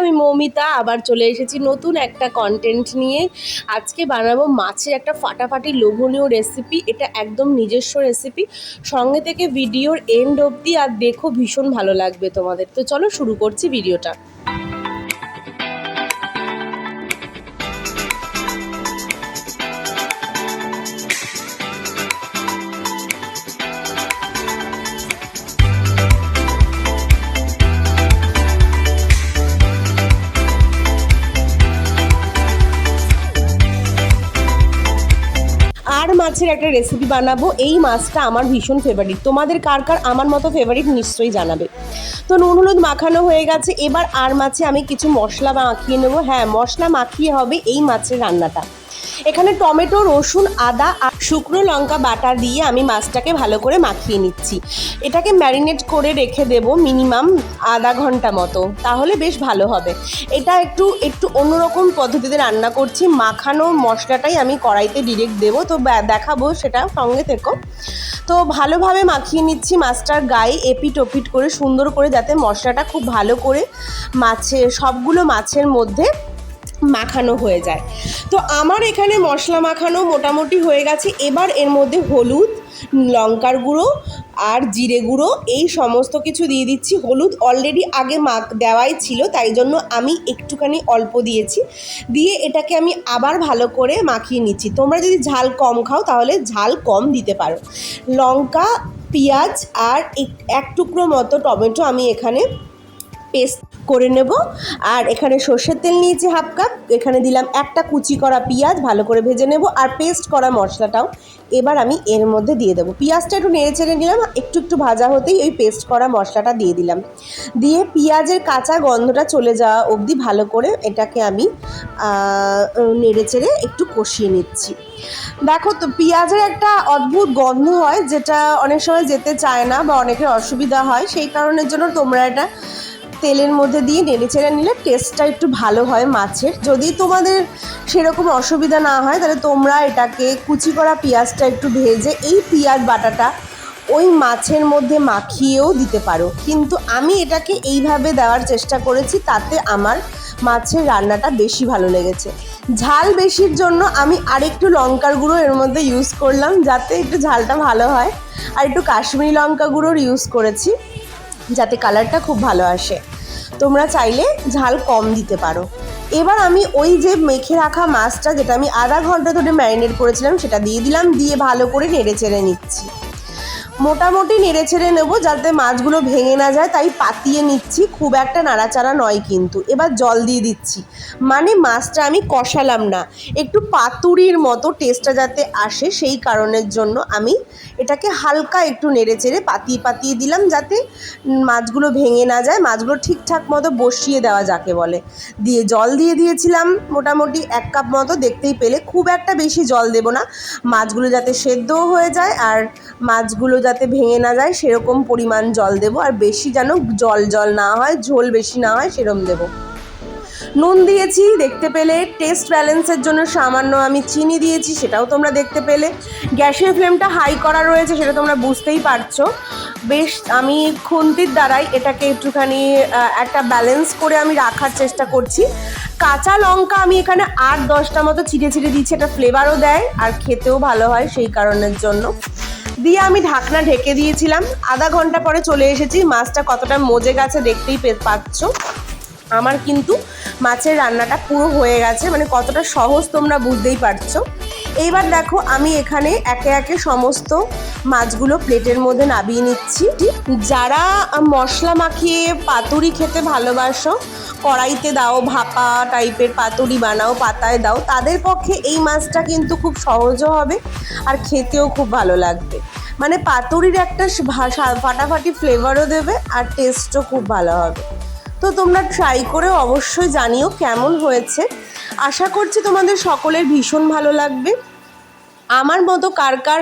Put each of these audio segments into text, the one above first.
আমি মৌমিতা আবার চলে এসেছি নতুন একটা কন্টেন্ট নিয়ে। আজকে বানাবো মাছের একটা ফাটাফাটি লোভনীয় রেসিপি এটা একদম নিজস্ব রেসিপি সঙ্গে থেকে ভিডিওর এন্ড অবধি আর দেখো ভীষণ ভালো লাগবে তোমাদের। তো চলো শুরু করছি ভিডিওটা মাছের একটা রেসিপি বানাবো, এই মাছটা আমার ভীষণ ফেভারিট তোমাদের কার কার আমার মতো ফেভারিট নিশ্চয়ই জানাবে। তো নুন, হলুদ মাখানো হয়ে গেছে, এবার আর মাছে আমি কিছু মশলা মাখিয়ে নেব। হ্যাঁ মশলা মাখিয়ে হবে এই মাছের রান্নাটা। এখানে টমেটো, রসুন, আদা আর শুকনো লঙ্কা বাটা দিয়ে আমি মাছটাকে ভালো করে মাখিয়ে নিচ্ছি। এটাকে ম্যারিনেট করে রেখে দেব মিনিমাম আধা ঘণ্টা মতো। তাহলে বেশ ভালো হবে। এটা একটু একটু অন্যরকম পদ্ধতিতে রান্না করছি। মাখানো মশলাটাই আমি কড়াইতে ডিরেক্ট দেবো। তো দেখাবো সেটা সঙ্গে থেকো তো ভালোভাবে মাখিয়ে নিচ্ছি মাছটার গায়ে এপিট ওপিট করে সুন্দর করে যাতে মশলাটা খুব ভালো করে মাছের সবগুলো মাছের মধ্যে মাখানো হয়ে যায়। তো আমার এখানে মশলা মাখানো মোটামুটি হয়ে গেছে। এবার এর মধ্যে হলুদ, লঙ্কার গুঁড়ো আর জিরে গুঁড়ো এই সমস্ত কিছু দিয়ে দিচ্ছি। হলুদ অলরেডি আগে মাখ দেওয়াই ছিল, তাই জন্য আমি একটুখানি অল্প দিয়েছি। দিয়ে এটাকে আমি আবার ভালো করে মাখিয়ে নিচ্ছি। তোমরা যদি ঝাল কম খাও তাহলে ঝাল কম দিতে পারো। লঙ্কা, পেঁয়াজ আর এক- এক টুকরো মতো টমেটো আমি এখানে পেস্ট করে নেব। আর এখানে সর্ষের তেল নিয়েছি হাফ কাপ। এখানে দিলাম একটা কুচি করা পেঁয়াজ, ভালো করে ভেজে নেব। আর পেস্ট করা মশলাটাও এবার আমি এর মধ্যে দিয়ে দেবো। পেঁয়াজটা একটু নেড়ে চেড়ে নিলাম, একটু একটু ভাজা হতেই ওই পেস্ট করা মশলাটা দিয়ে দিলাম। দিয়ে পেঁয়াজের কাঁচা গন্ধটা চলে যাওয়া অবধি ভালো করে এটাকে আমি নেড়ে চেড়ে একটু কষিয়ে নিচ্ছি। দেখো তো, পেঁয়াজের একটা অদ্ভুত গন্ধ হয়, যেটা অনেক সময় যেতে চায় না বা অনেকের অসুবিধা হয়। সেই কারণের জন্য তোমরা এটা তেলের মধ্যে দিয়ে নেড়ে চেড়ে নিলে টেস্টটা একটু ভালো হয় মাছের। যদি তোমাদের সেরকম অসুবিধা না হয়, তাহলে তোমরা এটাকে কুচি করা পেঁয়াজটা একটু ভেজে এই পেঁয়াজ বাটাটা ওই মাছের মধ্যে মাখিয়েও দিতে পারো। কিন্তু আমি এটাকে এইভাবে দেওয়ার চেষ্টা করেছি, তাতে আমার মাছের রান্নাটা বেশি ভালো লেগেছে। ঝাল বেশির জন্য আমি আরেকটু লঙ্কার গুঁড়ো এর মধ্যে ইউজ করলাম, যাতে একটু ঝালটা ভালো হয়। আর একটু কাশ্মীরি লঙ্কা গুঁড়োর ইউজ করেছি। যাতে কালারটা খুব ভালো আসে। তোমরা চাইলে ঝাল কম দিতে পারো। এবার আমি ওই যে মেখে রাখা মাছটা, যেটা আমি আধা ঘণ্টা ধরে ম্যারিনেট করেছিলাম, সেটা দিয়ে দিলাম, দিয়ে ভালো করে নেড়ে চেড়ে নিচ্ছি। মোটামুটি নেড়ে ছেড়ে নেব যাতে মাছগুলো ভেঙে না যায়, তাই পাতিয়ে নিচ্ছি। খুব একটা নাড়াচাড়া নয় কিন্তু। এবার জল দিয়ে দিচ্ছি। মানে মাছটা আমি কষালাম না। একটু পাতুরির মতো টেস্টটা যাতে আসে, সেই কারণের জন্য আমি এটাকে হালকা একটু নেড়ে চেড়ে পাতিয়ে পাতিয়ে দিলাম যাতে মাছগুলো ভেঙে না যায়। মাছগুলো ঠিকঠাক মতো বসিয়ে দেওয়া যাকে বলে। দিয়ে জল দিয়ে দিয়েছিলাম মোটামুটি এক কাপ মতো। দেখতেই পেলে খুব একটা বেশি জল দেব না। মাছগুলো যাতে সেদ্ধও হয়ে যায় আর মাছগুলো যাতে ভেঙে না যায়, সেরকম পরিমাণ জল দেব। আর বেশি যেন জল জল না হয়, ঝোল বেশি না হয় সেরকম দেবো। নুন দিয়েছি, দেখতে পেলে টেস্ট ব্যালেন্সের জন্য সামান্য আমি চিনি দিয়েছি, সেটাও তোমরা দেখতে পেলে। গ্যাসের ফ্লেমটা হাই করা রয়েছে, সেটা তোমরা বুঝতেই পারছ। বেশ, আমি খুন্তির দ্বারাই এটাকে একটুখানি একটা ব্যালেন্স করে আমি রাখার চেষ্টা করছি। কাঁচা লঙ্কা আমি এখানে আট দশটা মতো ছিটে ছিটে দিচ্ছি এটা ফ্লেভারও দেয়, আর খেতেও ভালো হয় সেই কারণের জন্য। দিয়ে আমি ঢাকনা ঢেকে দিয়েছিলাম। আধা ঘণ্টা পরে চলে এসেছি। মাছটা কতটা মজে গেছে দেখতেই পাচ্ছ। আমার কিন্তু মাছের রান্নাটা পুরো হয়ে গেছে। মানে কতটা সহজ তোমরা বুঝতেই পারছ। এইবার দেখো আমি এখানে একে একে সমস্ত মাছগুলো প্লেটের মধ্যে নাবিয়ে নিচ্ছি। যারা মশলা মাখিয়ে পাতুরি খেতে ভালোবাসো, কড়াইতে দাও, ভাপা টাইপের পাতুরি বানাও, পাতায় দাও, তাদের পক্ষে এই মাছটা কিন্তু খুব সহজও হবে আর খেতেও খুব ভালো লাগবে। মানে পাতুরির একটা ফাটাফাটি ফ্লেভারও দেবে আর টেস্টও খুব ভালো হবে। তো তোমরা ট্রাই করে অবশ্যই জানিও কেমন হয়েছে। আশা করছি তোমাদের সকলের ভীষণ ভালো লাগবে। আমার মতো কার কার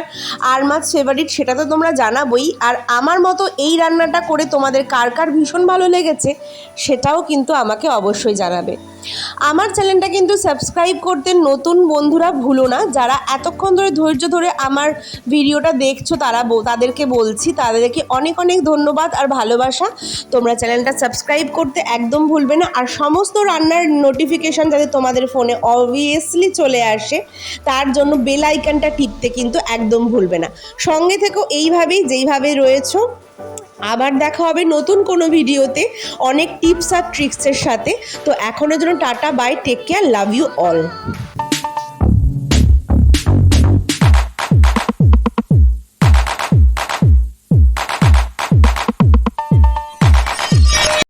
আর মাছ ফেভারিট সেটা তো তোমরা জানাবই। আর আমার মতো এই রান্নাটা করে তোমাদের কার কার ভীষণ ভালো লেগেছে সেটাও কিন্তু আমাকে অবশ্যই জানাবে। আমার চ্যানেলটা কিন্তু সাবস্ক্রাইব করতে নতুন বন্ধুরা ভুলো না। যারা এতক্ষণ ধরে ধৈর্য ধরে আমার ভিডিওটা দেখছ, তারা তাদেরকে বলছি, তাদেরকে অনেক অনেক ধন্যবাদ আর ভালোবাসা। তোমরা চ্যানেলটা সাবস্ক্রাইব করতে একদম ভুলবে না। আর সমস্ত রান্নার নোটিফিকেশান যাতে তোমাদের ফোনে অবভিয়াসলি চলে আসে, তার জন্য বেল আইকনটা টিপতে কিন্তু একদম ভুলবে না। সঙ্গে থেকেও এইভাবেই, যেইভাবে রয়েছো আবার দেখা হবে নতুন কোনো ভিডিওতে। অনেক টিপস আর ট্রিক্সের সাথে। তো এখনের জন্য tata, bye, take care, love you all.